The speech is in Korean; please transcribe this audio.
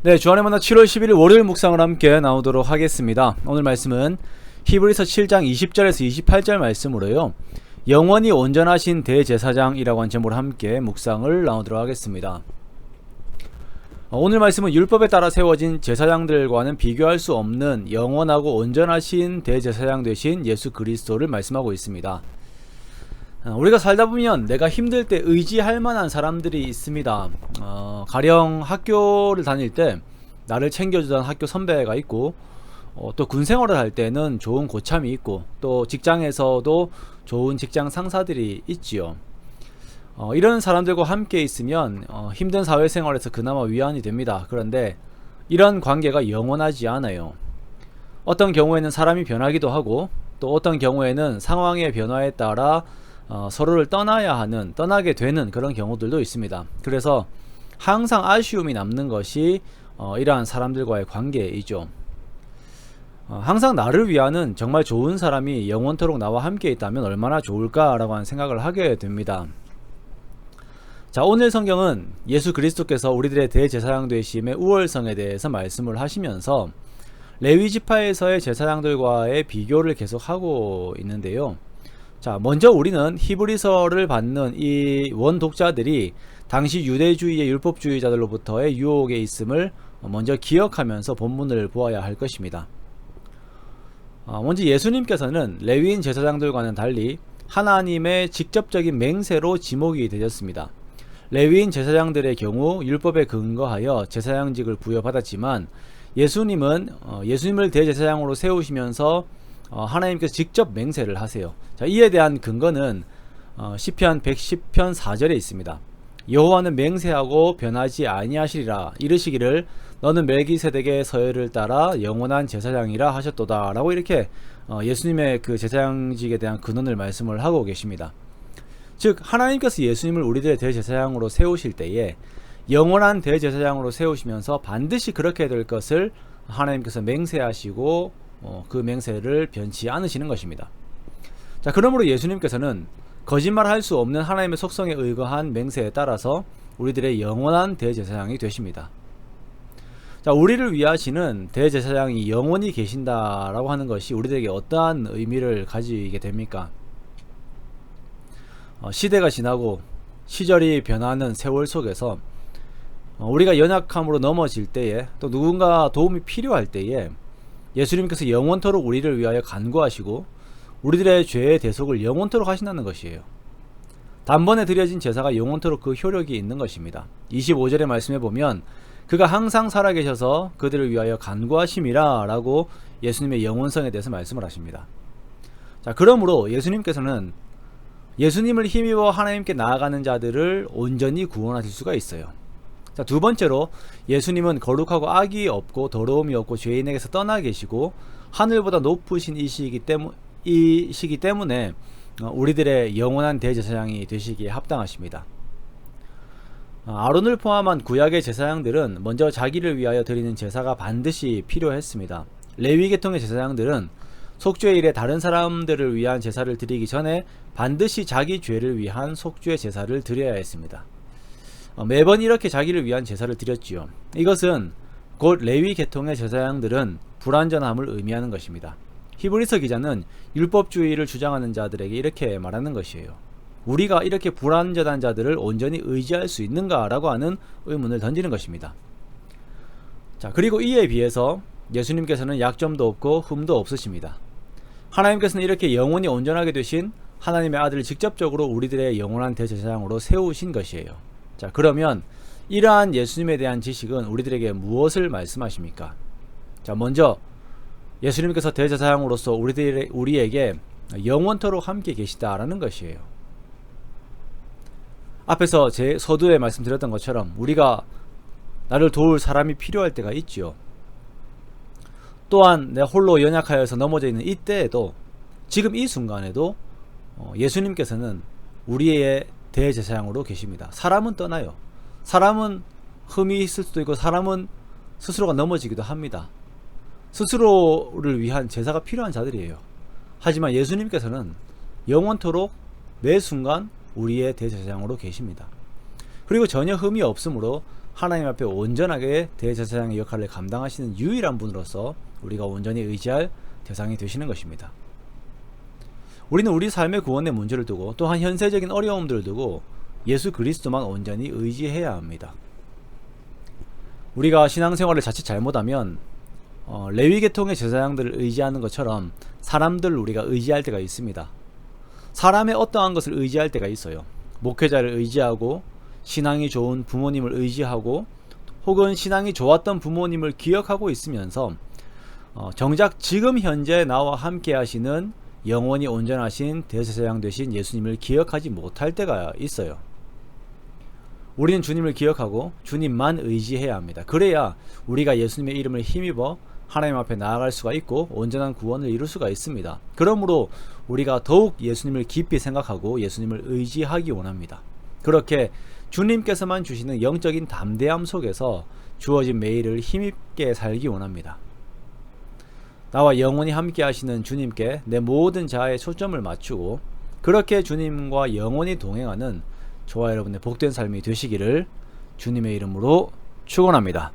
네, 주안의 만나 7월 11일 월요일 묵상을 함께 나오도록 하겠습니다. 오늘 말씀은 히브리서 7장 20절에서 28절 말씀으로요. 영원히 온전하신 대제사장이라고 한 제목으로 함께 묵상을 나오도록 하겠습니다. 어, 오늘 말씀은 율법에 따라 세워진 제사장들과는 비교할 수 없는 영원하고 온전하신 대제사장 되신 예수 그리스도를 말씀하고 있습니다. 어, 우리가 살다 보면 내가 힘들 때 의지할 만한 사람들이 있습니다. 어, 가령 학교를 다닐 때 나를 챙겨주던 학교 선배가 있고 어, 또 군생활을 할 때는 좋은 고참이 있고 또 직장에서도 좋은 직장 상사들이 있지요. 어, 이런 사람들과 함께 있으면 어, 힘든 사회생활에서 그나마 위안이 됩니다. 그런데 이런 관계가 영원하지 않아요. 어떤 경우에는 사람이 변하기도 하고 또 어떤 경우에는 상황의 변화에 따라 어, 서로를 떠나야 하는 떠나게 되는 그런 경우들도 있습니다. 그래서 항상 아쉬움이 남는 것이 어, 이러한 사람들과의 관계이죠. 어, 항상 나를 위하는 정말 좋은 사람이 영원토록 나와 함께 있다면 얼마나 좋을까라고 하는 생각을 하게 됩니다. 자, 오늘 성경은 예수 그리스도께서 우리들의 대제사장 되심의 우월성에 대해서 말씀을 하시면서 레위 지파에서의 제사장들과의 비교를 계속하고 있는데요. 자, 먼저 우리는 히브리서를 받는 이 원독자들이 당시 유대주의의 율법주의자들로부터의 유혹에 있음을 먼저 기억하면서 본문을 보아야 할 것입니다. 어, 먼저 예수님께서는 레위인 제사장들과는 달리 하나님의 직접적인 맹세로 지목이 되셨습니다. 레위인 제사장들의 경우 율법에 근거하여 제사장직을 부여받았지만 예수님은 어, 예수님을 대제사장으로 세우시면서 어, 하나님께서 직접 맹세를 하세요. 자, 이에 대한 근거는 어, 시편 110편 4절에 있습니다. 여호와는 맹세하고 변하지 아니하시리라 이르시기를 너는 멜기세덱의 서열을 따라 영원한 제사장이라 하셨도다라고 이렇게 어, 예수님의 그 제사장직에 대한 근원을 말씀을 하고 계십니다. 즉 하나님께서 예수님을 우리들의 대제사장으로 세우실 때에 영원한 대제사장으로 세우시면서 반드시 그렇게 될 것을 하나님께서 맹세하시고 어, 그 맹세를 변치 않으시는 것입니다. 자, 그러므로 예수님께서는 거짓말할 수 없는 하나님의 속성에 의거한 맹세에 따라서 우리들의 영원한 대제사장이 되십니다. 자, 우리를 위하시는 대제사장이 영원히 계신다라고 하는 것이 우리들에게 어떠한 의미를 가지게 됩니까? 어, 시대가 지나고 시절이 변하는 세월 속에서 어, 우리가 연약함으로 넘어질 때에 또 누군가 도움이 필요할 때에 예수님께서 영원토록 우리를 위하여 간구하시고 우리들의 죄의 대속을 영원토록 하신다는 것이에요. 단번에 드려진 제사가 영원토록 그 효력이 있는 것입니다. 25절의 말씀에 보면 그가 항상 살아계셔서 그들을 위하여 간구하심이라 라고 예수님의 영원성에 대해서 말씀을 하십니다. 자, 그러므로 예수님께서는 예수님을 힘입어 하나님께 나아가는 자들을 온전히 구원하실 수가 있어요. 자, 두 번째로 예수님은 거룩하고 악이 없고 더러움이 없고 죄인에게서 떠나 계시고 하늘보다 높으신 이시기 때문 이시기 때문에 어, 우리들의 영원한 대제사장이 되시기에 합당하십니다. 어, 아론을 포함한 구약의 제사장들은 먼저 자기를 위하여 드리는 제사가 반드시 필요했습니다. 레위 계통의 제사장들은 속죄 일에 다른 사람들을 위한 제사를 드리기 전에 반드시 자기 죄를 위한 속죄 제사를 드려야 했습니다. 어, 매번 이렇게 자기를 위한 제사를 드렸지요. 이것은 곧 레위 계통의 제사장들은 불완전함을 의미하는 것입니다. 히브리서 기자는 율법주의를 주장하는 자들에게 이렇게 말하는 것이에요. 우리가 이렇게 불완전한 자들을 온전히 의지할 수 있는가라고 하는 의문을 던지는 것입니다. 자, 그리고 이에 비해서 예수님께서는 약점도 없고 흠도 없으십니다. 하나님께서는 이렇게 영원히 온전하게 되신 하나님의 아들을 직접적으로 우리들의 영원한 대제사장으로 세우신 것이에요. 자, 그러면 이러한 예수님에 대한 지식은 우리들에게 무엇을 말씀하십니까? 자, 먼저 예수님께서 대제사장으로서 우리들 우리에게 영원토록 함께 계시다라는 것이에요. 앞에서 제 서두에 말씀드렸던 것처럼 우리가 나를 도울 사람이 필요할 때가 있지요. 또한 내 홀로 연약하여서 넘어져 있는 이때에도 지금 이 순간에도 어, 예수님께서는 우리의 대제사장으로 계십니다. 사람은 떠나요. 사람은 흠이 있을 수도 있고 사람은 스스로가 넘어지기도 합니다. 스스로를 위한 제사가 필요한 자들이에요. 하지만 예수님께서는 영원토록 매 순간 우리의 대제사장으로 계십니다. 그리고 전혀 흠이 없으므로 하나님 앞에 온전하게 대제사장의 역할을 감당하시는 유일한 분으로서 우리가 온전히 의지할 대상이 되시는 것입니다. 우리는 우리 삶의 구원의 문제를 두고 또한 현세적인 어려움들을 두고 예수 그리스도만 온전히 의지해야 합니다. 우리가 신앙생활을 자칫 잘못하면 어, 레위 계통의 제사장들을 의지하는 것처럼 사람들을 우리가 의지할 때가 있습니다. 사람의 어떠한 것을 의지할 때가 있어요. 목회자를 의지하고 신앙이 좋은 부모님을 의지하고 혹은 신앙이 좋았던 부모님을 기억하고 있으면서 어, 정작 지금 현재 나와 함께 하시는 영원히 온전하신 대제사장 되신 예수님을 기억하지 못할 때가 있어요. 우리는 주님을 기억하고 주님만 의지해야 합니다. 그래야 우리가 예수님의 이름을 힘입어 하나님 앞에 나아갈 수가 있고 온전한 구원을 이룰 수가 있습니다. 그러므로 우리가 더욱 예수님을 깊이 생각하고 예수님을 의지하기 원합니다. 그렇게 주님께서만 주시는 영적인 담대함 속에서 주어진 매일을 힘있게 살기 원합니다. 나와 영원히 함께 하시는 주님께 내 모든 자아의 초점을 맞추고 그렇게 주님과 영원히 동행하는 저와 여러분의 복된 삶이 되시기를 주님의 이름으로 축원합니다.